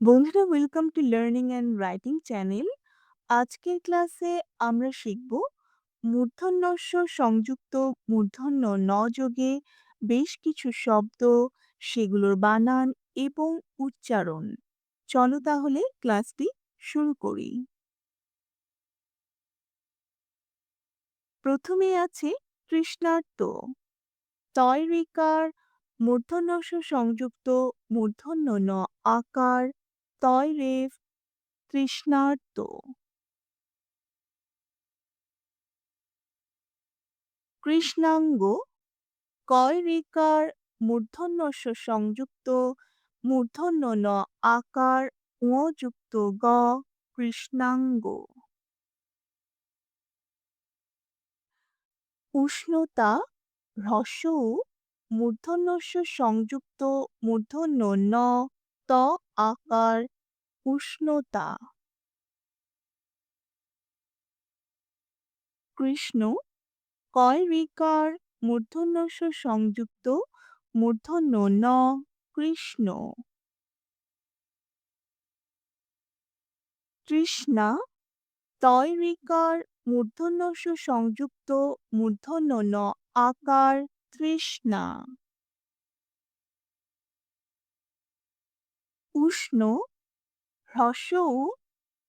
বন্ধুরা welcome to learning and writing channel. আজকের ক্লাসে আমরা শিখব মূর্ধন্যস্ব সংযুক্ত মূর্ধন্য ন যোগে বেশ কিছু শব্দ, সেগুলোর বানান এবং উচ্চারণ। চলো তাহলে ক্লাসটি শুরু করি। প্রথমে আছে তৃষ্ণার্ত। তয় ঋকার মূর্ধন্যস্ব সংযুক্ত মূর্ধন্য ন আকার তয় রেফ তৃষ্ণার্ত। কৃষ্ণাঙ্গ কয় রেকার মূর্ধন্যস্ব সংযুক্ত মূর্ধন্য ন আকার যুক্ত গ কৃষ্ণাঙ্গ। উষ্ণতা হ্রস্ব মূর্ধন্যস্ব সংযুক্ত মূর্ধন্য ন ত আকার উষ্ণতা। কৃষ্ণ কয় ঋকার মূর্ধন্যস্ব সংযুক্ত মূর্ধন্য ন কৃষ্ণ। তৃষ্ণা তয় ঋকার মূর্ধন্যস্ব সংযুক্ত মূর্ধন্য ন আকার তৃষ্ণা। উষ্ণ হ্রস্ব উ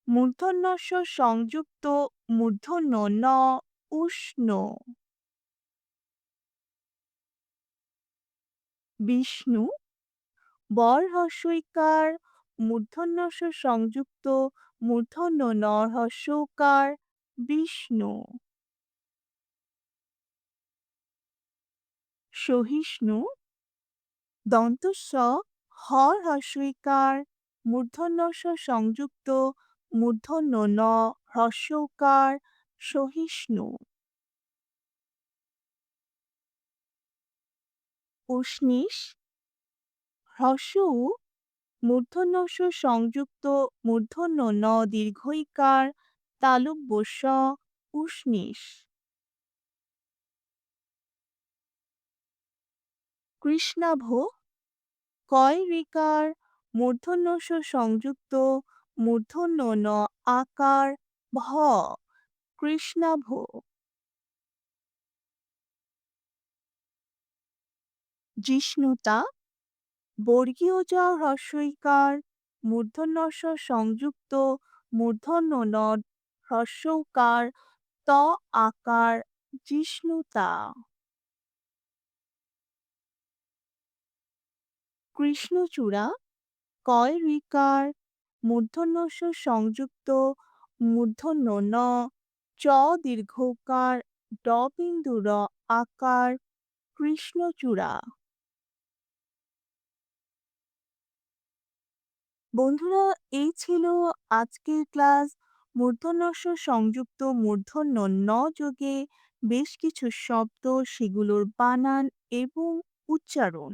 মূর্ধন্যস্ব সংযুক্ত মূর্ধন্য ন উষ্ণ। বিষ্ণু, বর হস্যইকার মূর্ধন্যস্ব সংযুক্ত মূর্ধন্য ন হস্যকার বিষ্ণু। সহিষ্ণু, দন্তস্ব, হর হস্যইকার মূর্ধন্যস্ব সংযুক্ত মূর্ধন্য ন হ্রস্বকার সহিষ্ণু। উষ্ণিস হ্রস্ব উ মূর্ধন্যস্ব সংযুক্ত মূর্ধন্য ন দীর্ঘইকার তালব্য স উষ্ণিস কৃষ্ণাভ কয় ঋকার মূর্ধন্যস্ব সংযুক্ত মূর্ধন্য ন আকার ভ কৃষ্ণাভ। জিষ্ণুতা, বর্গীয় জ হ্রস্বইকার মূর্ধন্যস্ব সংযুক্ত মূর্ধন্য ন হ্রস্বকার ত আকার জিষ্ণুতা। কৃষ্ণচূড়া কয় ঋকার মূর্ধন্যস্ব সংযুক্ত মূর্ধন্য ন। চ দীর্ঘকার, ড বিন্দু র আকার কৃষ্ণচূড়া বন্ধুরা, এই ছিল আজকের ক্লাস। মূর্ধন্যস্ব সংযুক্ত মূর্ধন্য ন যোগে বেশ কিছু শব্দ, সেগুলোর বানান এবং উচ্চারণ।